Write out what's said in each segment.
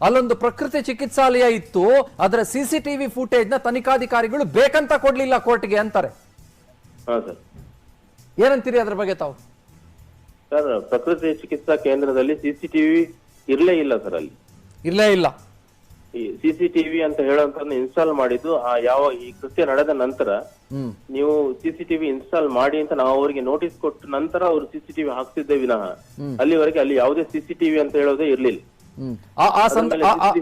ಅಲ್ಲೊಂದು ಪ್ರಕೃತಿ ಚಿಕಿತ್ಸಾಲಯ ಇತ್ತು ಅದರ ಸಿಸಿಟಿವಿ ಫುಟೇಜ್ನ ತನಿಖಾಧಿಕಾರಿಗಳು ಬೇಕಂತ ಕೊಡ್ಲಿಲ್ಲ ಕೋರ್ಟ್ಗೆ ಅಂತಾರೆ. ಏನಂತೀರಿ ಅದ್ರ ಬಗ್ಗೆ ತಾವು? ಸರ್ ಪ್ರಕೃತಿ ಚಿಕಿತ್ಸಾ ಕೇಂದ್ರದಲ್ಲಿ ಸಿಸಿಟಿವಿ ಇರ್ಲೇ ಇಲ್ಲ ಸರ್ ಅಲ್ಲಿ. ಇರ್ಲೇ ಇಲ್ಲ. ಈ ಸಿಸಿಟಿವಿ ಅಂತ ಹೇಳುವಂತ ಇನ್ಸ್ಟಾಲ್ ಮಾಡಿದ್ದು ಆ ಯಾವ ಈ ಕೃತ್ಯ ನಡೆದ ನಂತರ ನೀವು ಸಿಸಿಟಿವಿ ಇನ್ಸ್ಟಾಲ್ ಮಾಡಿ ಅಂತ ನಾವು ಅವರಿಗೆ ನೋಟಿಸ್ ಕೊಟ್ಟ ನಂತರ ಅವರು ಸಿಸಿಟಿವಿ ಹಾಕ್ತಿದ್ದೆ ವಿನಃ ಅಲ್ಲಿವರೆಗೆ ಅಲ್ಲಿ ಯಾವುದೇ ಸಿಸಿಟಿವಿ ಅಂತ ಹೇಳೋದೇ ಇರ್ಲಿಲ್ಲ.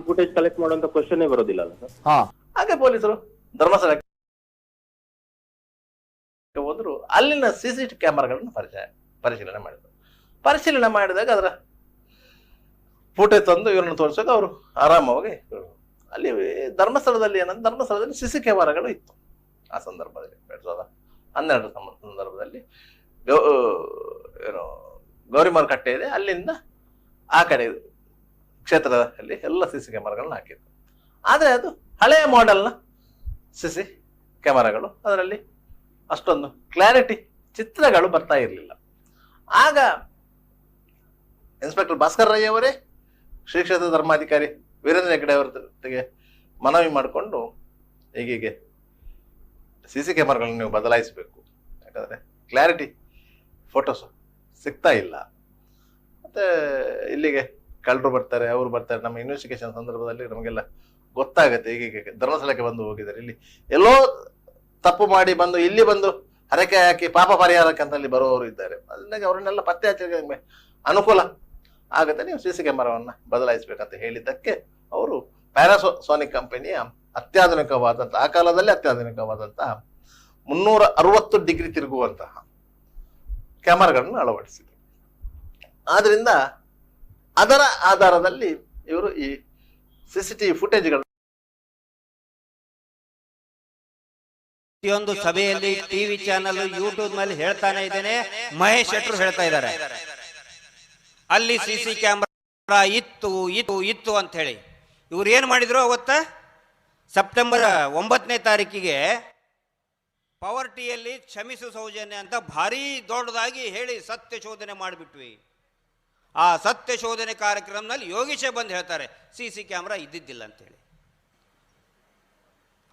ಫುಟೇಜ್ ಕಲೆಕ್ಟ್ ಮಾಡುವಂತ ಕ್ವಶನ್ ಬರೋದಿಲ್ಲ ಅಲ್ಲ ಸರ್? ಹಾ. ಹಾಗೆ ಪೊಲೀಸರು. ಧರ್ಮಸ್ಥಳಕ್ಕೆ ಹೋದ್ರು ಅಲ್ಲಿನ ಸಿಸಿಟಿವಿ ಸಿ ಟಿ ಕ್ಯಾಮರಾಗಳನ್ನು ಪರಿಚಯ ಪರಿಶೀಲನೆ ಮಾಡಿದ್ರು. ಪರಿಶೀಲನೆ ಮಾಡಿದಾಗ ಅದರ ಫೋಟೋ ತಂದು ಇವರನ್ನು ತೋರಿಸಾಗ ಅವರು ಆರಾಮವಾಗಿ ಅಲ್ಲಿ ಧರ್ಮಸ್ಥಳದಲ್ಲಿ ಏನಂದ್ರೆ ಧರ್ಮಸ್ಥಳದಲ್ಲಿ ಸಿಸಿ ಸಿ ಕ್ಯಾಮರಾಗಳು ಇತ್ತು. ಆ ಸಂದರ್ಭದಲ್ಲಿ ಎರಡ್ ಸಾವಿರದ ಹನ್ನೆರಡು ಸಂದರ್ಭದಲ್ಲಿ ಗೌ ಏನು ಗೌರಿಮಾರ್ ಕಟ್ಟೆ ಇದೆ ಅಲ್ಲಿಂದ ಆ ಕಡೆ ಕ್ಷೇತ್ರದಲ್ಲಿ ಎಲ್ಲ ಸಿ ಸಿ ಕ್ಯಾಮರಾಗಳನ್ನ ಹಾಕಿದ್ರು. ಆದರೆ ಅದು ಹಳೆಯ ಮಾಡೆಲ್ನ ಸಿ ಸಿ ಕ್ಯಾಮರಾಗಳು. ಅದರಲ್ಲಿ ಅಷ್ಟೊಂದು ಕ್ಲಾರಿಟಿ ಚಿತ್ರಗಳು ಬರ್ತಾ ಇರಲಿಲ್ಲ. ಆಗ ಇನ್ಸ್ಪೆಕ್ಟರ್ ಭಾಸ್ಕರ್ ರೈ ಅವರೇ, ಶ್ರೀ ಕ್ಷೇತ್ರ ಧರ್ಮಾಧಿಕಾರಿ ವೀರೇಂದ್ರ ಹೆಗ್ಗಡೆ ಅವರ ಜೊತೆಗೆ ಮನವಿ ಮಾಡಿಕೊಂಡು ಈಗೀಗೆ ಸಿ ಸಿ ಕ್ಯಾಮರಾಗಳನ್ನು ನೀವು ಬದಲಾಯಿಸಬೇಕು. ಯಾಕಂದರೆ ಕ್ಲಾರಿಟಿ ಫೋಟೋಸು ಸಿಗ್ತಾ ಇಲ್ಲ. ಮತ್ತು ಇಲ್ಲಿಗೆ ಕಳ್ಳರು ಬರ್ತಾರೆ, ಅವರು ಬರ್ತಾರೆ. ನಮ್ಮ ಇನ್ವೆಸ್ಟಿಗೇಷನ್ ಸಂದರ್ಭದಲ್ಲಿ ನಮಗೆಲ್ಲ ಗೊತ್ತಾಗುತ್ತೆ. ಈಗ ಧರ್ಮಸ್ಥಳಕ್ಕೆ ಬಂದು ಹೋಗಿದ್ದಾರೆ. ಇಲ್ಲಿ ಎಲ್ಲೋ ತಪ್ಪು ಮಾಡಿ ಬಂದು, ಇಲ್ಲಿ ಬಂದು ಹರಕೆ ಹಾಕಿ ಪಾಪ ಪರಿಹಾರಕ್ಕೆ ಅಂತ ಅಲ್ಲಿ ಬರುವವರು ಇದ್ದಾರೆ. ಅದನ್ನಾಗಿ ಅವರನ್ನೆಲ್ಲ ಪತ್ತೆ ಹಚ್ಚಲಿಕ್ಕೆ ಅನುಕೂಲ ಆಗುತ್ತೆ. ನೀವು ಸಿ ಸಿ ಕ್ಯಾಮರಾವನ್ನು ಬದಲಾಯಿಸಬೇಕಂತ ಹೇಳಿದ್ದಕ್ಕೆ ಅವರು ಪ್ಯಾರಾಸೋನಿಕ್ ಕಂಪನಿಯ ಅತ್ಯಾಧುನಿಕವಾದಂಥ ಆ ಕಾಲದಲ್ಲಿ ಅತ್ಯಾಧುನಿಕವಾದಂತಹ ಮುನ್ನೂರ ಅರವತ್ತು ಡಿಗ್ರಿ ತಿರುಗುವಂತಹ ಕ್ಯಾಮರಾಗಳನ್ನು ಅಳವಡಿಸಿದೆ ಆದ್ರಿಂದ ಅದರ ಆಧಾರದಲ್ಲಿ ಇವರು ಈ ಸಿ ಸಿ ಟಿವಿ ಫುಟೇಜ್ಗಳು ಪ್ರತಿಯೊಂದು ಸಭೆಯಲ್ಲಿ ಟಿವಿ ಚಾನೆಲ್ ಯೂಟ್ಯೂಬ್ನಲ್ಲಿ ಹೇಳ್ತಾನೆ ಇದ್ದೇನೆ. ಮಹೇಶ್ ಶೆಟ್ಟರು ಹೇಳ್ತಾ ಇದ್ದಾರೆ. ಅಲ್ಲಿ ಸಿಸಿ ಕ್ಯಾಮ್ರಾ ಇತ್ತು ಇತ್ತು ಇತ್ತು ಅಂತ ಹೇಳಿ. ಇವ್ರು ಏನು ಮಾಡಿದ್ರು ಅವತ್ತ? ಸೆಪ್ಟೆಂಬರ್ ಒಂಬತ್ತನೇ ತಾರೀಕಿಗೆ ಪವರ್ಟಿಯಲ್ಲಿ ಕ್ಷಮಿಸು ಸೌಜನ್ಯ ಅಂತ ಭಾರಿ ದೊಡ್ಡದಾಗಿ ಹೇಳಿ ಸತ್ಯ ಶೋಧನೆ ಮಾಡಿಬಿಟ್ವಿ. ಆ ಸತ್ಯ ಶೋಧನೆ ಕಾರ್ಯಕ್ರಮದಲ್ಲಿ ಯೋಗೀಶೇ ಬಂದು ಹೇಳ್ತಾರೆ ಸಿ ಸಿ ಕ್ಯಾಮ್ರಾ ಇದ್ದಿದ್ದಿಲ್ಲ ಅಂತೇಳಿ.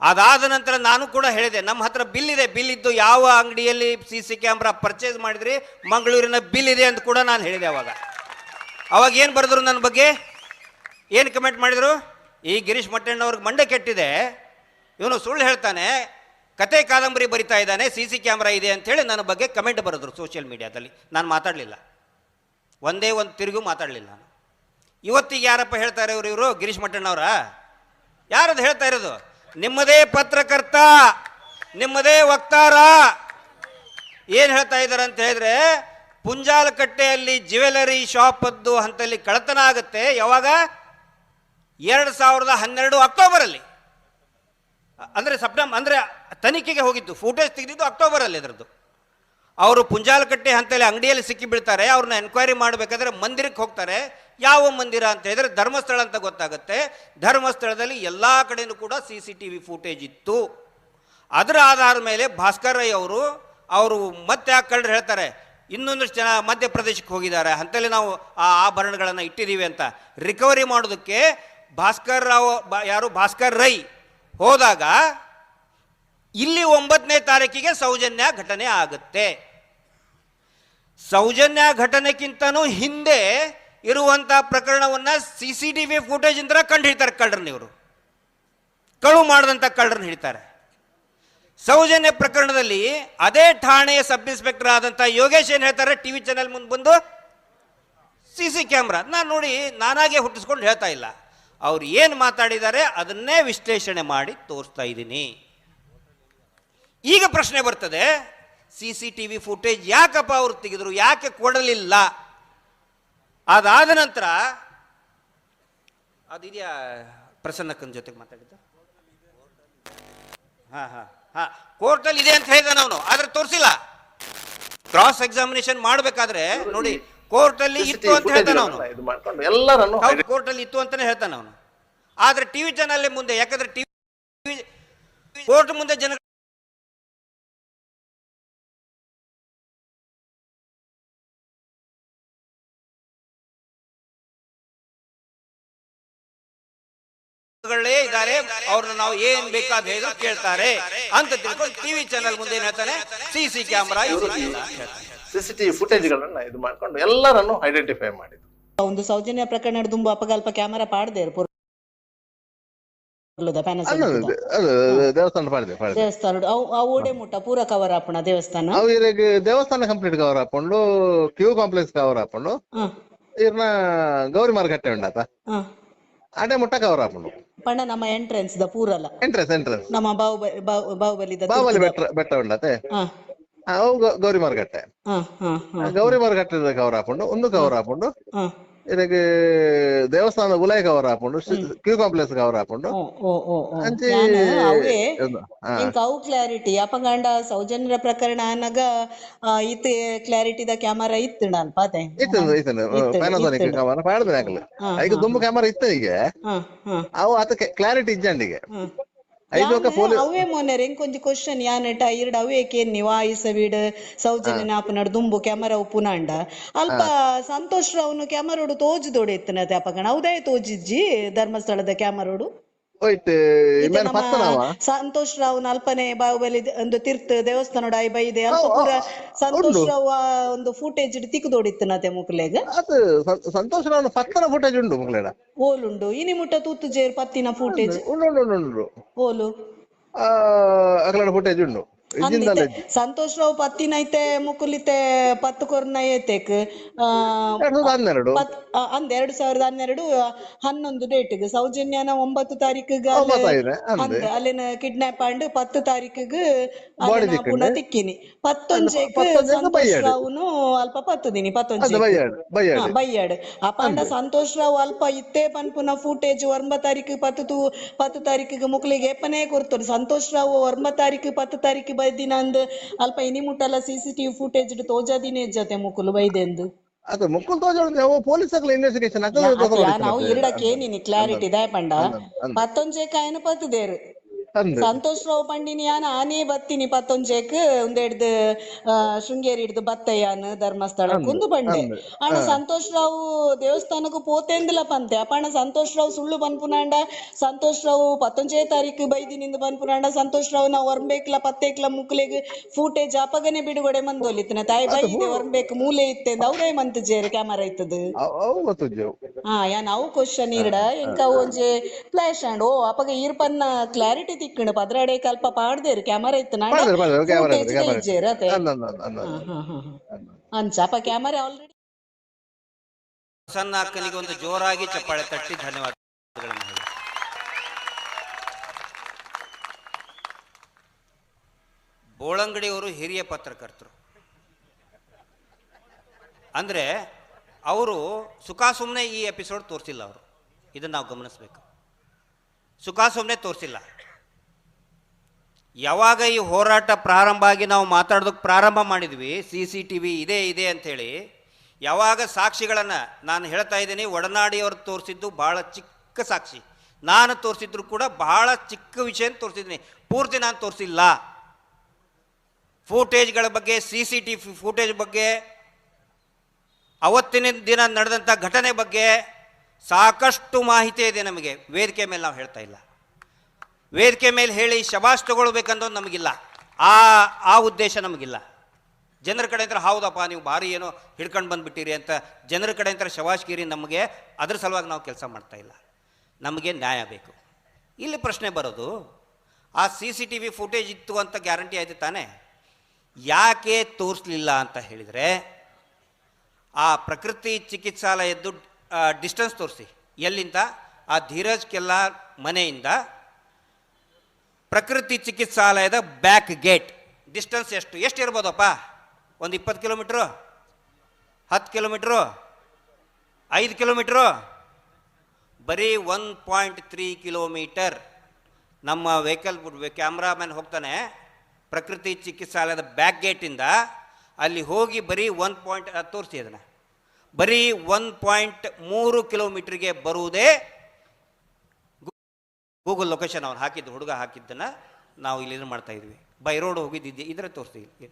ಅದಾದ ನಂತರ ನಾನು ಕೂಡ ಹೇಳಿದೆ, ನಮ್ಮ ಹತ್ರ ಬಿಲ್ ಇದೆ, ಬಿಲ್ ಇದ್ದು ಯಾವ ಅಂಗಡಿಯಲ್ಲಿ ಸಿ ಸಿ ಕ್ಯಾಮ್ರಾ ಪರ್ಚೇಸ್ ಮಾಡಿದ್ರಿ, ಮಂಗಳೂರಿನ ಬಿಲ್ ಇದೆ ಅಂತ ಕೂಡ ನಾನು ಹೇಳಿದೆ ಅವಾಗ. ಅವಾಗ ಏನು ಬರೆದ್ರು ನನ್ನ ಬಗ್ಗೆ? ಏನು ಕಮೆಂಟ್ ಮಾಡಿದರು? ಈ ಗಿರೀಶ್ ಮಟ್ಟಣ್ಣವ್ರಿಗೆ ಮಂಡೆ ಕೆಟ್ಟಿದೆ. ಇವನು ಸುಳ್ಳು ಹೇಳ್ತಾನೆ, ಕತೆ ಕಾದಂಬರಿ ಬರಿತಾ ಇದ್ದಾನೆ ಸಿ ಸಿ ಕ್ಯಾಮ್ರಾ ಇದೆ ಅಂತೇಳಿ ನನ್ನ ಬಗ್ಗೆ ಕಮೆಂಟ್ ಬರೆದ್ರು ಸೋಷಿಯಲ್ ಮೀಡಿಯಾದಲ್ಲಿ. ನಾನು ಮಾತಾಡಲಿಲ್ಲ. ಒಂದೇ ಒಂದು ತಿರುಗು ಮಾತಾಡಲಿಲ್ಲ. ನಾನು ಇವತ್ತಿಗೆ ಯಾರಪ್ಪ ಹೇಳ್ತಾರೆ ಇವರು ಇವರು? ಗಿರೀಶ್ ಮಟ್ಟಣ್ಣವರ? ಯಾರದು ಹೇಳ್ತಾ ಇರೋದು? ನಿಮ್ಮದೇ ಪತ್ರಕರ್ತ, ನಿಮ್ಮದೇ ವಕ್ತಾರ. ಏನು ಹೇಳ್ತಾ ಇದ್ದಾರೆ ಅಂತ ಹೇಳಿದ್ರೆ, ಪುಂಜಾಲಕಟ್ಟೆಯಲ್ಲಿ ಜ್ಯುವೆಲರಿ ಶಾಪದ್ದು ಹಂತಲ್ಲಿ ಕಳತನ ಆಗುತ್ತೆ. ಯಾವಾಗ? ಎರಡು ಸಾವಿರದ ಹನ್ನೆರಡು ಅಕ್ಟೋಬರಲ್ಲಿ. ಅಂದರೆ ಅಂದರೆ ಅಂದ್ರೆ ತನಿಖೆಗೆ ಹೋಗಿದ್ದು ಫೋಟೋಸ್ ತೆಗೆದಿದ್ದು ಅಕ್ಟೋಬರಲ್ಲಿ ಅದರದ್ದು ಅವರು ಪುಂಜಾಲಕಟ್ಟೆ ಹಂತಲ್ಲಿ ಅಂಗಡಿಯಲ್ಲಿ ಸಿಕ್ಕಿ ಬೀಳ್ತಾರೆ ಅವ್ರನ್ನ ಎನ್ಕ್ವೈರಿ ಮಾಡಬೇಕಾದ್ರೆ ಮಂದಿರಕ್ಕೆ ಹೋಗ್ತಾರೆ. ಯಾವ ಮಂದಿರ ಅಂತ ಹೇಳಿದ್ರೆ ಧರ್ಮಸ್ಥಳ ಅಂತ ಗೊತ್ತಾಗುತ್ತೆ. ಧರ್ಮಸ್ಥಳದಲ್ಲಿ ಎಲ್ಲ ಕಡೆಯೂ ಕೂಡ C C T V footage ಇತ್ತು. ಅದರ ಆಧಾರದ ಮೇಲೆ ಭಾಸ್ಕರ್ ರೈ ಅವರು ಅವರು ಮತ್ತೆ ಆ ಕಳ್ಳರು ಹೇಳ್ತಾರೆ, ಇನ್ನೊಂದಷ್ಟು ಜನ ಮಧ್ಯಪ್ರದೇಶಕ್ಕೆ ಹೋಗಿದ್ದಾರೆ ಅಂತಲ್ಲಿ ನಾವು ಆ ಆಭರಣಗಳನ್ನು ಇಟ್ಟಿದ್ದೀವಿ ಅಂತ. ರಿಕವರಿ ಮಾಡೋದಕ್ಕೆ ಭಾಸ್ಕರ್ ರಾವ್ ಯಾರು? ಭಾಸ್ಕರ್ ರೈ ಹೋದಾಗ ಇಲ್ಲಿ ಒಂಬತ್ತನೇ ತಾರೀಕಿಗೆ ಸೌಜನ್ಯ ಘಟನೆ ಆಗುತ್ತೆ. ಸೌಜನ್ಯ ಘಟನೆಗಿಂತನೂ ಹಿಂದೆ ಇರುವಂತ ಪ್ರಕರಣವನ್ನ C C T V footage ಇಂದ ಕಂಡು ಹಿಡಿತಾರೆ ಕಳ್ಳರನ್ನ ಇವರು. ಕಳು ಮಾಡಿದಂಥ ಕಳ್ಳರನ್ನ ಹಿಡಿತಾರೆ. ಸೌಜನ್ಯ ಪ್ರಕರಣದಲ್ಲಿ ಅದೇ ಠಾಣೆಯ ಸಬ್ ಇನ್ಸ್ಪೆಕ್ಟರ್ ಆದಂಥ ಯೋಗೇಶ್ ಏನು ಹೇಳ್ತಾರೆ? ಟಿ ವಿ ಚಾನೆಲ್ ಮುಂದೆ ಬಂದು ಸಿ ಸಿ ಕ್ಯಾಮ್ರಾ ನಾನು ನೋಡಿ ನಾನಾಗೆ ಹುಟ್ಟಿಸ್ಕೊಂಡು ಹೇಳ್ತಾ ಇಲ್ಲ. ಅವ್ರು ಏನು ಮಾತಾಡಿದ್ದಾರೆ ಅದನ್ನೇ ವಿಶ್ಲೇಷಣೆ ಮಾಡಿ ತೋರಿಸ್ತಾ ಇದ್ದೀನಿ. ಈಗ ಪ್ರಶ್ನೆ ಬರ್ತದೆ C C T V footage ಯಾಕಪ್ಪ ಅವ್ರು ತೆಗೆದ್ರು ಯಾಕೆ ಕೊಡಲಿಲ್ಲ? ಅದಾದ ನಂತರ ಅದಿದೆಯಾ ಪ್ರಸನ್ನಕ್ಕನ ಜೊತೆಗೆ ಮಾತಾಡಿದ್ದ? ಹಾ ಹಾ ಹಾ ಕೋರ್ಟಲ್ಲಿ ಇದೆ ಅಂತ ಹೇಳಿದ ಅವನು ಆದ್ರೆ ತೋರಿಸಿಲ್ಲ. ಕ್ರಾಸ್ ಎಕ್ಸಾಮಿನೇಷನ್ ಮಾಡಬೇಕಾದ್ರೆ ನೋಡಿ ಕೋರ್ಟಲ್ಲಿ ಇತ್ತು ಅಂತ ಹೇಳ್ತಾನೆ ಅವನು ಎಲ್ಲರನ್ನು ಕೋರ್ಟಲ್ಲಿ ಇತ್ತು ಅಂತಾನೆ ಹೇಳ್ತಾನೆ ಅವನು ಆದ್ರೆ ಟಿವಿ ಚಾನಲ್ ಮುಂದೆ ಯಾಕಂದ್ರೆ ಟಿವಿ ಕೋರ್ಟ್ ಮುಂದೆ ಜನ ಗಳೇ ಇದ್ದಾರೆ. ಅವ್ರನ್ನ ನಾವು ಏನ್ ಬೇಕಾದ ಹೇಳಿದ್ರು ಕೇಳ್ತಾರೆ ಅಂತ ತಿಳ್ಕೊಂಡು ಟಿವಿ ಚಾನೆಲ್ ಮುಂದೆ ಏನ್ ಹೇಳ್ತಾನೆ? C C camera C C T ಫುಟೇಜ್ಗಳನ್ನ ಇದು ಮಾಡ್ಕೊಂಡು ಎಲ್ಲರನ್ನು ಐಡೆಂಟಿಫೈ ಮಾಡಿದ್ರು ಒಂದು ಸೌಜನ್ಯ ಪ್ರಕರಣ ತುಂಬಾ ಅಪಕಲ್ಪ ಕ್ಯಾಮರಾ ಪಾಡದೆ ದೇವಸ್ಥಾನ ಪಾಡಿದೆ ದೇವಸ್ಥಾನ ಅವು ಅವು ಓಡೆ ಮುಟ್ಟ ಪೂರ ಕವರ್ ಆಪಣ ದೇವಸ್ಥಾನ. ದೇವಸ್ಥಾನ ಕಂಪ್ಲೀಟ್ ಕವರ್ ಹಾಕೊಂಡು ಕ್ಯೂ ಕಾಂಪ್ಲೆಕ್ಸ್ ಕವರ್ ಹಾಕೊಂಡು ಇರ್ನ ಗೌರಿ ಮಾರ್ಕಟ್ಟೆ ಉಂಡಾತ ಅಡೆ ಮುಟ್ಟ ಕವರ್ ಹಾಕೊಂಡು ಪಂಡ ನಮ್ಮ ಎಂಟ್ರೆನ್ಸ್ ದ ಪೂರಲ್ಲ ಎಂಟ್ರೆನ್ಸ್ ಎಂಟ್ರೆನ್ಸ್ ನಮ್ಮ ಬಾಹುಬಲಿ ಬಾಹುಬಲಿ ಬಾಹುಬಲಿದ ಬಾವಲಿ ಬೆಟ್ಟ ಬೆಟ್ಟ ಉಂಡತೆ ಅವು ಗೌರಿ ಹ ಗೌರಿ ಮಾರ್ಕಟ್ಟೆ ಕವರ್ ಹಾಕೊಂಡು ಒಂದು ಕವರ್ ಹಾಕೊಂಡು ಇದಕ್ಕೆ ದೇವಸ್ಥಾನದ ಉಲಾಯ್ ಕವರ್ ಹಾಕೊಂಡು ಕ್ಯೂ ಕಾಂಪ್ಲೆಕ್ಸ್ ಕವರ್ ಹಾಕೊಂಡು. ಅವು ಕ್ಲಾರಿಟಿ ಅಪಗಂಡ ಸೌಜನ್ಯರ ಪ್ರಕರಣ ಅನ್ನಗ ಇತ್ ಕ್ಲಾರಿಟಿ ದ ಕ್ಯಾಮರಾ ಇತ್ತು ನಾನು ಪಾತೆ. ಇತ್ತು ಇತ್ತು ಪ್ಯಾನಸೋನಿಕ್ ಪಾಡ್ದೆ ತುಂಬ ಕ್ಯಾಮರಾ ಇತ್ತು ಈಗ. ಅವು ಅದಕ್ಕೆ ಕ್ಲಾರಿಟಿ ಇಜ್ಜಂಡಿಗೆ ಹ ಮೊನ್ನೆ ರೆಂಕೊಂಜಿ ಕ್ವಶನ್ ಯಾನಟ ಇರ್ಡ್ ಅವೇ ಕೇನ್ ನಿವಾಯಿಸ ಬಿಡ್ ಸೌಜನ್ಯ ನಾಪನಡ್ ದುಂಬು ಕ್ಯಾಮರಾ ಅಲ್ಪ ಸಂತೋಷ್ ರಾವ್ನು ಕ್ಯಾಮರೋಡು ತೋಜುದೋಡು ಎತ್ತನತೆ ಅಪಗಣ ಅವದೇ ತೋಜಿಜ್ಜಿ ಧರ್ಮಸ್ಥಳದ ಕ್ಯಾಮರೋಡು? ಹೋಯ್ತು ಇದು ಇಮೇಲೆ ನಮ್ಮ ಪತ್ತನವ? ಸಂತೋಷ್ ರಾವ್ ಅಲ್ಪನೆ ಬಾಹುಬಲಿ ದ- ಒಂದು ತೀರ್ಥ ದೇವಸ್ಥಾನ ಬೈದೆ ಅಲ್ಪ ಪೂರ ಸಂತೋಷ್ ರಾವ್ ಆ ಒಂದು ಫೂಟೇಜ್ ತಿಕ್ಕದೋಡಿತ್ತನತೆ ಮುಕ್ಲೆಗ್ ಅದು ಸ- ಸಂತೋಷ್ ರಾವ್ನ ಪತ್ತನ ಫುಟೇಜ್ ಉಂಟು ಓಲ್ ಉಂಡು ಇನಿ ಮುಟ್ಟ ತೂತು ಜೇರ್ ಪತ್ತಿನ ಫೂಟೇಜ್ ಉಂಡು ಉಂಡು ಉಂಡು ಉಂಡು ಓಲು. ಅಕಲಡ ಫುಟೇಜ್ ಉಂಡು ಸಂತೋಷ್ ರಾವ್ ಪತ್ತಿನೈತೆ ಮುಕುಲಿತೆ ಪತ್ತು ಕೊರ್ನ ಏತೆಕ್ ಹನ್ನೆರಡು ಅಂದ್ ಎರಡ್ ಸಾವಿರದ ಹನ್ನೆರಡು ಹನ್ನೊಂದು ಡೇಟ್ಗ್ ಸೌಜನ್ಯನ ಒಂಬತ್ತು ತಾರೀಕಿಗೆ ಅಲ್ಲಿನ ಕಿಡ್ನಾಪ್ ಆಂಡ್ ಪತ್ತು ತಾರೀಕಿಗೆ ಪುನಃ ತಿಕ್ಕಿನಿ. ಪತ್ತೊಂಜೆಕ್ ಪತ್ತೊಂಜೆಕ್ ಸಂತೋಷ್ ರಾವ್ನು ಅಲ್ಪ ಪತ್ತುದಿನಿ ದಿನಿ ಬಯ್ಯಾಡ್ ಅಪಂಡ ಸಂತೋಷ್ ರಾವ್ ಅಲ್ಪ ಇತ್ತೇ ಪನ್ಪುನ ಫೂಟೇಜ್ ಒಂಬ ತಾರೀಕು ಪತ್ತು ಪತ್ತು ತಾರೀಕಿಗೆ ಮುಕ್ಲಿಗೆ ಎಪ್ಪನೇ ಕೊರ್ತರು ಸಂತೋಷ್ ರಾವ್ ಒಂಬ ತಾರೀಕು ಪತ್ತು ತಾರೀಕು ಬೈದಿನ ಅಂದ್ ಅಲ್ಪ ಇನಿ ಮುಟ್ಟಲ್ಲ ಸಿ ಸಿ ಟಿವಿ ಫೂಟೇಜ್ ತೋಜಾದಿನೇ ಜೊತೆ ಮುಕುಲು ಬೈದೆಂದು ಅದು ಮುಕುಲ್ ತೋಜೋಡು ಅವು ಪೊಲೀಸ್ ಅಕಲ ಇನ್ವೆಸ್ಟಿಗೇಷನ್ ನಾವು ಇರಡಕ್ಕೆ ಏನಿನಿ ಕ್ಲಾರಿಟಿ ದಾಯ ಪಂಡ? ಪತ್ತೊಂಜೆ ಕಾಯನ ಪತ್ತದೇರು. ಅಂದು ಸಂತೋಷ್ ರಾವ್ ಪಂಡಿನಿ ಆನೆ ಆನೇ ಬತ್ತಿನಿ ಪತ್ತೊಂಜೆಕ್ ಒಂದೆಡ್ದು ಶೃಂಗೇರಿ ಹಿಡ್ದು ಬತ್ತಯ್ಯಾನ್ ಧರ್ಮಸ್ಥಳ ಕುಂದು ಬಂಡೆ ಅಣ್ಣ ಸಂತೋಷ್ ರಾವ್ ದೇವಸ್ಥಾನಕ್ಕೂ ಪೋತೆಂದಿಲ್ಲ ಪಂತೆ. ಅಪ್ಪಣ್ಣ ಸಂತೋಷ್ ರಾವ್ ಸುಳ್ಳು ಪನ್ಪುನಾಂಡ ಸಂತೋಷ್ ರಾವ್ ಪತ್ತೊಂಜೇ ತಾರೀಕು ಬೈದಿನಿಂದ ಪನ್ಪುನಾಂಡ ಸಂತೋಷ್ ರಾವ್ ನಾವು ಒರ್ಬೇಕ್ಲ ಪತ್ತೇಕ್ಲ ಮುಕ್ಲೆಗ್ ಫೂಟೇಜ್ ಅಪಗನೆ ಬಿಡುಗಡೆ ಮಂದೋಲಿತ್ತಿನ ತಾಯಿ ಬೈದೆ ವರ್ಬೇಕ್ ಮೂಲೆ ಇತ್ತೆ ಅವ್ರೇ ಮಂತ್ ಜೇರ್ ಕ್ಯಾಮರಾ ಇತ್ತದ. ಹಾ ಯಾನ್ ಅವು ಕ್ವಶನ್ ಇರ್ಡ ಇಂಕ ಒಂಜೆ ಫ್ಲಾಶ್ ಅಂಡ್ ಓ ಅಪಗ ಈರ್ಪನ್ನ ಕ್ಲಾರಿಟಿ ತಿಕ್ಕಣ ಪದ್ರಾಡೆ ಕಲ್ಪ ಪಾಡ್ದೇರು ಕ್ಯಾಮರಾ ಇತ್ತು ನಾಡ ಪಾಡ್ದೇರು, ಪಾಡ್ದೇರು, camera ಇತ್ತು, footage camera ಇಜ್ಜೇರ್ ಅತೆ ಅಂದ. ಅಂದ ಅಂದ ಹಾ, ಹಾ, ಹಾ, ಹಾ. ಅಂಚ ಕ್ಯಾಮರಾ ಆಲ್ರೆಡಿ ಸಣ್ಣ ಅಕ್ಕನಿಗೆ ಒಂದು ಜೋರಾಗಿ ಚಪ್ಪಾಳೆ ತಟ್ಟಿ ಧನ್ಯವಾದಗಳನ್ನು ಹೇಳಿ. ಬೋಳಂಗಡಿಯವರು ಹಿರಿಯ ಪತ್ರಕರ್ತರು. ಅಂದರೆ ಅವರು ಸುಖ ಸುಮ್ಮನೆ ಈ ಎಪಿಸೋಡ್ ತೋರಿಸಿಲ್ಲ ಅವರು. ಇದನ್ನು ನಾವು ಗಮನಿಸಬೇಕು. ಸುಖ ಸುಮ್ಮನೆ ತೋರಿಸಿಲ್ಲ. ಯಾವಾಗ ಈ ಹೋರಾಟ ಪ್ರಾರಂಭ ಆಗಿ ನಾವು ಮಾತಾಡೋದಕ್ಕೆ ಪ್ರಾರಂಭ ಮಾಡಿದ್ವಿ, ಸಿ ಸಿ ಟಿ ವಿ ಇದೆ ಇದೆ ಅಂಥೇಳಿ, ಯಾವಾಗ ಸಾಕ್ಷಿಗಳನ್ನು ನಾನು ಹೇಳ್ತಾ ಇದ್ದೀನಿ, ಒಡನಾಡಿಯವರು ತೋರಿಸಿದ್ದು ಭಾಳ ಚಿಕ್ಕ ಸಾಕ್ಷಿ. ನಾನು ತೋರಿಸಿದ್ರು ಕೂಡ ಬಹಳ ಚಿಕ್ಕ ವಿಷಯ ತೋರಿಸಿದ್ದೀನಿ. ಪೂರ್ತಿ ನಾನು ತೋರಿಸಿಲ್ಲ. ಫೂಟೇಜ್ಗಳ ಬಗ್ಗೆ, ಸಿ ಸಿ ಟಿ ಫೂಟೇಜ್ ಬಗ್ಗೆ, ಅವತ್ತಿನ ದಿನ ನಡೆದಂಥ ಘಟನೆ ಬಗ್ಗೆ ಸಾಕಷ್ಟು ಮಾಹಿತಿ ಇದೆ ನಮಗೆ. ವೇದಿಕೆ ಮೇಲೆ ನಾವು ಹೇಳ್ತಾ ಇಲ್ಲ. ವೇದಿಕೆ ಮೇಲೆ ಹೇಳಿ ಶಬಾಷ್ ತಗೊಳ್ಬೇಕಂತ ನಮಗಿಲ್ಲ. ಆ ಆ ಉದ್ದೇಶ ನಮಗಿಲ್ಲ. ಜನರ ಕಡೆ ಅಂತ ಹೌದಪ್ಪ, ನೀವು ಭಾರಿ ಏನೋ ಹಿಡ್ಕೊಂಡು ಬಂದುಬಿಟ್ಟಿರಿ ಅಂತ ಜನರ ಕಡೆ ಅಂತ ಶಬಾಷ್ಗಿರಿ ನಮಗೆ ಅದ್ರ ಸಲುವಾಗಿ ನಾವು ಕೆಲಸ ಮಾಡ್ತಾ ಇಲ್ಲ. ನಮಗೆ ನ್ಯಾಯ ಬೇಕು. ಇಲ್ಲಿ ಪ್ರಶ್ನೆ ಬರೋದು, ಆ C C T V footage ಇತ್ತು ಅಂತ ಗ್ಯಾರಂಟಿ ಆಯಿತು ತಾನೇ? ಯಾಕೆ ತೋರಿಸ್ಲಿಲ್ಲ ಅಂತ ಹೇಳಿದರೆ, ಆ ಪ್ರಕೃತಿ ಚಿಕಿತ್ಸಾಲಯದ್ದು ಡಿಸ್ಟೆನ್ಸ್ ತೋರಿಸಿ. ಎಲ್ಲಿಂದ? ಆ ಧೀರಜ್ ಕೆಲ್ಲ ಮನೆಯಿಂದ ಪ್ರಕೃತಿ ಚಿಕಿತ್ಸಾಲಯದ ಬ್ಯಾಕ್ ಗೇಟ್. ಡಿಸ್ಟೆನ್ಸ್ ಎಷ್ಟು? ಎಷ್ಟು ಇರ್ಬೋದಪ್ಪ? ಒಂದು ಇಪ್ಪತ್ತು ಕಿಲೋಮೀಟ್ರು? ಹತ್ತು ಕಿಲೋಮೀಟ್ರು? ಐದು ಕಿಲೋಮೀಟ್ರು? ಬರೀ ಒನ್ ಪಾಯಿಂಟ್ ತ್ರೀ ಕಿಲೋಮೀಟರ್. ನಮ್ಮ ವೆಹಿಕಲ್ ಕ್ಯಾಮ್ರಾಮ್ಯಾನ್ ಹೋಗ್ತಾನೆ. ಪ್ರಕೃತಿ ಚಿಕಿತ್ಸಾಲಯದ ಬ್ಯಾಕ್ ಗೇಟಿಂದ ಅಲ್ಲಿ ಹೋಗಿ ಬರೀ ಒನ್ ಪಾಯಿಂಟ್ ತೋರಿಸಿ ಅದನ್ನು. ಬರೀ ಒನ್ ಪಾಯಿಂಟ್ ಮೂರು ಕಿಲೋಮೀಟ್ರಿಗೆ ಬರುವುದೇ ಗೂಗಲ್ ಲೊಕೇಶನ್ ಅವ್ನು ಹಾಕಿದ್ದು, ಹುಡುಗ ಹಾಕಿದ್ದನ್ನು ನಾವು ಇಲ್ಲಿ ಮಾಡ್ತಾ ಇದ್ವಿ. ಬೈ ರೋಡ್ ಹೋಗಿದ್ದಿದ್ದೆ, ಇದರ ತೋರಿಸ್ತೀವಿ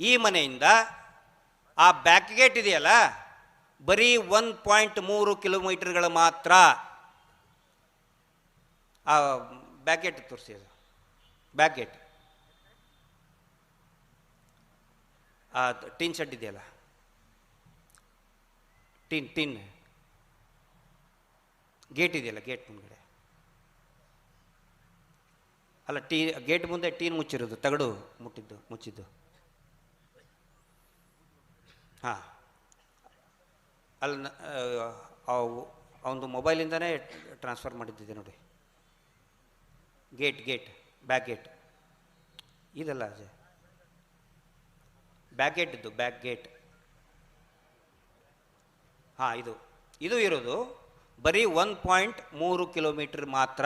ಈ ಮನೆಯಿಂದ ಆ ಬ್ಯಾಕ್ ಗೇಟ್ ಇದೆಯಲ್ಲ, ಬರೀ ಒನ್ ಪಾಯಿಂಟ್ ಮೂರು ಕಿಲೋಮೀಟರ್ಗಳು ಮಾತ್ರ ಆ ಬ್ಯಾಕ್ ಗೇಟ್ ತೋರಿಸಿ ಅದು. ಬ್ಯಾಕ್ ಗೇಟ್ ಆ, ಟೀನ್ ಶೆಡ್ ಇದೆಯಲ್ಲ. Tin, tin. ಗೇಟ್ ಇದೆಯಲ್ಲ, ಗೇಟ್ ಮುಂದೆ ಅಲ್ಲ, ಟೀ, ಗೇಟ್ ಮುಂದೆ ಟೀನ್ ಮುಚ್ಚಿರೋದು, ತಗಡು ಮುಟ್ಟಿದ್ದು, ಮುಚ್ಚಿದ್ದು. ಹಾಂ. ಅಲ್ಲಿ ಅವನು ಮೊಬೈಲಿಂದನೇ ಟ್ರಾನ್ಸ್ಫರ್ ಮಾಡಿದ್ದಿದೆ ನೋಡಿ. Gate gate, back gate. ಇದಲ್ಲ ಅಜಯ್. ಬ್ಯಾಕ್ ಗೇಟ್ ಇದ್ದು, ಬ್ಯಾಕ್ ಗೇಟ್. ಹಾಂ, ಇದು. ಇದು ಇರೋದು ಬರೀ ಒನ್ ಪಾಯಿಂಟ್ ಮೂರು ಕಿಲೋಮೀಟರ್ ಮಾತ್ರ.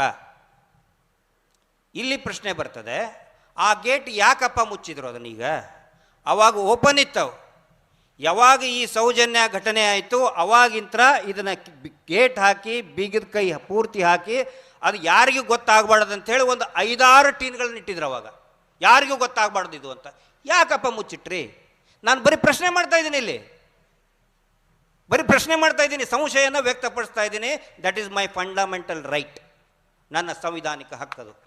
ಇಲ್ಲಿ ಪ್ರಶ್ನೆ ಬರ್ತದೆ, ಆ ಗೇಟ್ ಯಾಕಪ್ಪ ಮುಚ್ಚಿದ್ರು ಅದನ್ನೀಗ ಅವಾಗ ಓಪನ್ ಇತ್ತವು. ಯಾವಾಗ ಈ ಸೌಜನ್ಯ ಘಟನೆ ಆಯಿತು, ಅವಾಗಿಂತ್ರ ಇದನ್ನು ಗೇಟ್ ಹಾಕಿ ಬೀಗದ ಕೈ ಪೂರ್ತಿ ಹಾಕಿ, ಅದು ಯಾರಿಗೂ ಗೊತ್ತಾಗಬಾರ್ದು ಅಂತೇಳಿ ಒಂದು ಐದಾರು ಟೀನ್ಗಳನ್ನ ಇಟ್ಟಿದ್ರು ಅವಾಗ. ಯಾರಿಗೂ ಗೊತ್ತಾಗಬಾರ್ದು ಇದು ಅಂತ. ಯಾಕಪ್ಪ ಮುಚ್ಚಿಟ್ರಿ? ನಾನು ಬರೀ ಪ್ರಶ್ನೆ ಮಾಡ್ತಾ ಇದ್ದೀನಿ ಇಲ್ಲಿ. ಬರೀ ಪ್ರಶ್ನೆ ಮಾಡ್ತಾ ಇದ್ದೀನಿ, ಸಂಶಯನ ವ್ಯಕ್ತಪಡಿಸ್ತಾ ಇದ್ದೀನಿ. That is my fundamental right ನನ್ನ ಸಂವಿಧಾನಿಕ ಹಕ್ಕದು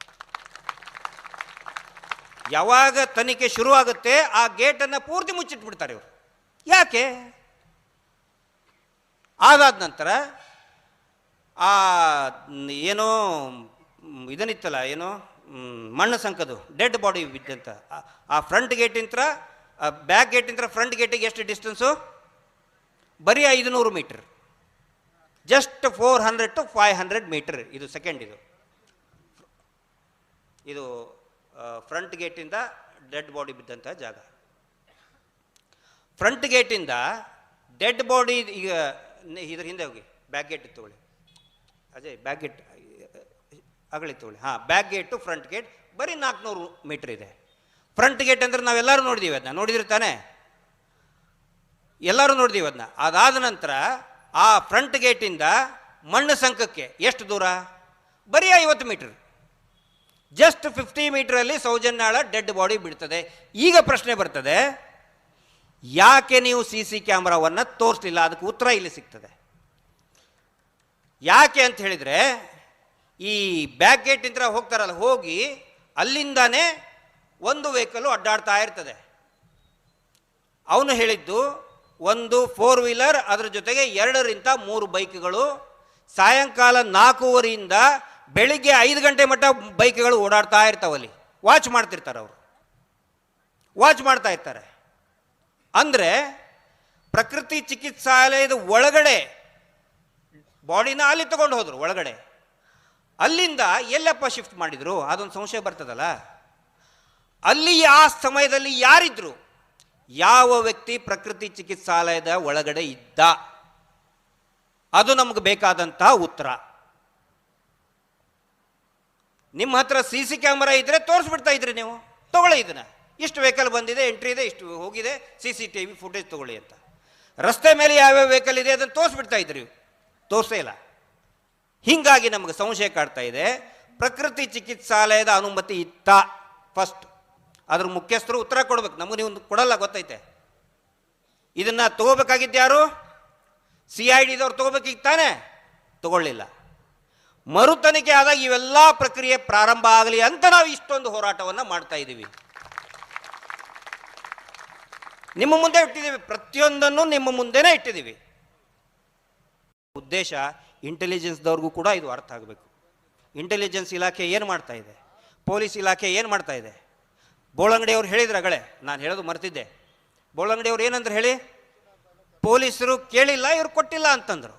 ಯಾವಾಗ ತನಿಖೆ ಶುರುವಾಗುತ್ತೆ, ಆ ಗೇಟನ್ನು ಪೂರ್ತಿ ಮುಚ್ಚಿಟ್ಬಿಡ್ತಾರೆ ಇವರು. ಯಾಕೆ? ಅದಾದ ನಂತರ, ಆ, ಏನೋ, ಇದನ್ನಿತ್ತಲ್ಲ, ಏನೋ ಮಣ್ಣು ಸಂಕದು, ಡೆಡ್ ಬಾಡಿ ಬಿದ್ದಂತ, ಆ- ಫ್ರಂಟ್ ಫ್ರಂಟ್ ಗೇಟಿಂತ್ರ ಬ್ಯಾಕ್ ಗೇಟಿಂದ ಫ್ರಂಟ್ ಗೇಟಿಗೆ ಎಷ್ಟು ಡಿಸ್ಟೆನ್ಸು ಬರೀ ಐದುನೂರು metre. Just four hundred to five hundred metre ಇದು ಸೆಕೆಂಡ್ ಇದು. ಇದು ಫ್ರಂಟ್ ಗೇಟಿಂದ ಡೆಡ್ ಬಾಡಿ ಬಿದ್ದಂಥ ಜಾಗ. ಫ್ರಂಟ್ ಗೇಟಿಂದ ಡೆಡ್ ಬಾಡಿ ಈಗ ಇದ್ರ ಹಿಂದೆ ಹೋಗಿ ಬ್ಯಾಕ್ ಗೇಟ್ ತಗೊಳ್ಳಿ. ಅದೇ ಬ್ಯಾಕ್ ಗೇಟ್ ಅಗಳಿ ತಗೊಳ್ಳಿ. ಹಾಂ ಬ್ಯಾಕ್ ಗೇಟು ಫ್ರಂಟ್ ಗೇಟ್ ಬರೀ ನಾಲ್ಕುನೂರು ಮೀಟ್ರ್ ಇದೆ. ಫ್ರಂಟ್ ಗೇಟ್ ಅಂದ್ರೆ ನಾವೆಲ್ಲರೂ ನೋಡಿದ್ದೀವಿ ಅದನ್ನ ನೋಡಿದ್ರೆ ತಾನೇ? ಎಲ್ಲರೂ ನೋಡಿದೀವಿ ಅದನ್ನ. ಅದಾದ ನಂತರ ಆ ಫ್ರಂಟ್ ಗೇಟಿಂದ ಮಣ್ಣು ಸಂಕಕ್ಕೆ ಎಷ್ಟು ದೂರ? ಬರೀ ಐವತ್ತು ಮೀಟ್ರ್ ಜಸ್ಟ್ ಫಿಫ್ಟಿ ಮೀಟ್ರಲ್ಲಿ ಸೌಜನ್ಯಾಳ ಡೆಡ್ ಬಾಡಿ ಬಿಡ್ತದೆ ಈಗ ಪ್ರಶ್ನೆ ಬರ್ತದೆ, ಯಾಕೆ ನೀವು ಸಿ ಸಿ ಕ್ಯಾಮ್ರಾವನ್ನು ತೋರಿಸಲಿಲ್ಲ? ಅದಕ್ಕೆ ಉತ್ತರ ಇಲ್ಲಿ ಸಿಗ್ತದೆ. ಯಾಕೆ ಅಂತ ಹೇಳಿದರೆ, ಈ ಬ್ಯಾಕ್ ಗೇಟಿಂದ ಹೋಗ್ತಾರಲ್ಲ, ಹೋಗಿ ಅಲ್ಲಿಂದಾನೇ ಒಂದು ವೆಹಿಕಲ್ಲು ಅಡ್ಡಾಡ್ತಾ ಇರ್ತದೆ. ಅವನು ಹೇಳಿದ್ದು ಒಂದು ಫೋರ್ ವೀಲರ್ ಅದರ ಜೊತೆಗೆ ಎರಡರಿಂದ ಮೂರು ಬೈಕ್ಗಳು, ಸಾಯಂಕಾಲ ನಾಲ್ಕೂವರೆಯಿಂದ ಬೆಳಿಗ್ಗೆ ಐದು ಗಂಟೆ ಮಟ್ಟ ಬೈಕ್ಗಳು ಓಡಾಡ್ತಾ ಇರ್ತಾವಲ್ಲಿ ವಾಚ್ ಮಾಡ್ತಿರ್ತಾರೆ ಅವರು. ವಾಚ್ ಮಾಡ್ತಾ ಇರ್ತಾರೆ. ಅಂದರೆ ಪ್ರಕೃತಿ ಚಿಕಿತ್ಸಾಲಯದ ಒಳಗಡೆ, ಬಾಡಿನ ಅಲ್ಲಿ ತಗೊಂಡು ಹೋದರು, ಒಳಗಡೆ. ಅಲ್ಲಿಂದ ಎಲ್ಲಪ್ಪ ಶಿಫ್ಟ್ ಮಾಡಿದ್ರು? ಅದೊಂದು ಸಂಶಯ ಬರ್ತದಲ್ಲ? ಅಲ್ಲಿ ಆ ಸಮಯದಲ್ಲಿ ಯಾರಿದ್ರು? ಯಾವ ವ್ಯಕ್ತಿ ಪ್ರಕೃತಿ ಚಿಕಿತ್ಸಾಲಯದ ಒಳಗಡೆ ಇದ್ದ? ಅದು ನಮಗೆ ಬೇಕಾದಂತಹ ಉತ್ತರ. ನಿಮ್ಮ ಹತ್ರ ಸಿ ಸಿ ಕ್ಯಾಮರಾ ಇದ್ರೆ ತೋರಿಸ್ಬಿಡ್ತಾ ಇದ್ರಿ ನೀವು. ತಗೊಳ್ಳಿ ಇದನ್ನ. ಇಷ್ಟು ವೆಹಿಕಲ್ ಬಂದಿದೆ ಎಂಟ್ರಿ ಇದೆ, ಇಷ್ಟು ಹೋಗಿದೆ, C C T V footage ತಗೊಳ್ಳಿ ಅಂತ. ರಸ್ತೆ ಮೇಲೆ ಯಾವ್ಯಾವ ವೆಹಿಕಲ್ ಇದೆ ಅದನ್ನು ತೋರಿಸ್ಬಿಡ್ತಾ ಇದ್ರಿ. ತೋರಿಸೇ ಇಲ್ಲ. ಹೀಗಾಗಿ ನಮಗೆ ಸಂಶಯ ಕಾಡ್ತಾ ಇದೆ. ಪ್ರಕೃತಿ ಚಿಕಿತ್ಸಾಲಯದ ಅನುಮತಿ ಇತ್ತ? ಫಸ್ಟ್ ಅದ್ರ ಮುಖ್ಯಸ್ಥರು ಉತ್ತರ ಕೊಡ್ಬೇಕು. ನಮಗೆ ನೀವು ಕೊಡಲ್ಲ, ಗೊತ್ತೈತೆ. ಇದನ್ನ ತಗೋಬೇಕಾಗಿದ್ದು ಯಾರು? ಸಿ ಐ ಡಿದವ್ರು ತಗೋಬೇಕಿತ್ತು ತಾನೆ? ತಗೊಳ್ಳಿಲ್ಲ. ಮರು ತನಿಖೆ ಆದಾಗ ಇವೆಲ್ಲ ಪ್ರಕ್ರಿಯೆ ಪ್ರಾರಂಭ ಆಗಲಿ ಅಂತ ನಾವು ಇಷ್ಟೊಂದು ಹೋರಾಟವನ್ನು ಮಾಡ್ತಾ ಇದ್ದೀವಿ. ನಿಮ್ಮ ಮುಂದೆ ಇಟ್ಟಿದ್ದೀವಿ. ಪ್ರತಿಯೊಂದನ್ನು ನಿಮ್ಮ ಮುಂದೆನೇ ಇಟ್ಟಿದ್ದೀವಿ. ಉದ್ದೇಶ ಇಂಟೆಲಿಜೆನ್ಸ್ದವ್ರಿಗೂ ಕೂಡ ಇದು ಅರ್ಥ ಆಗಬೇಕು. ಇಂಟೆಲಿಜೆನ್ಸ್ ಇಲಾಖೆ ಏನು ಮಾಡ್ತಾ ಇದೆ? ಪೊಲೀಸ್ ಇಲಾಖೆ ಏನು ಮಾಡ್ತಾ ಇದೆ? ಬೋಳಂಗಡಿಯವ್ರು ಹೇಳಿದ್ರು ಅಗಳೇ ನಾನು ಹೇಳೋದು ಮರ್ತಿದ್ದೆ ಬೋಳಂಗಡಿಯವ್ರು ಏನಂದ್ರೆ ಹೇಳಿ ಪೊಲೀಸರು ಕೇಳಿಲ್ಲ ಇವ್ರು ಕೊಟ್ಟಿಲ್ಲ ಅಂತಂದ್ರು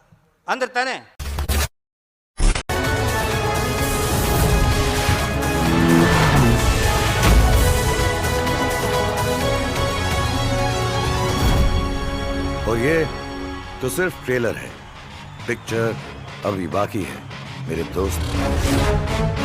ಅಂದ್ರೆ ತಾನೇ और ये तो सिर्फ ट्रेलर है पिक्चर अभी बाकी है मेरे दोस्त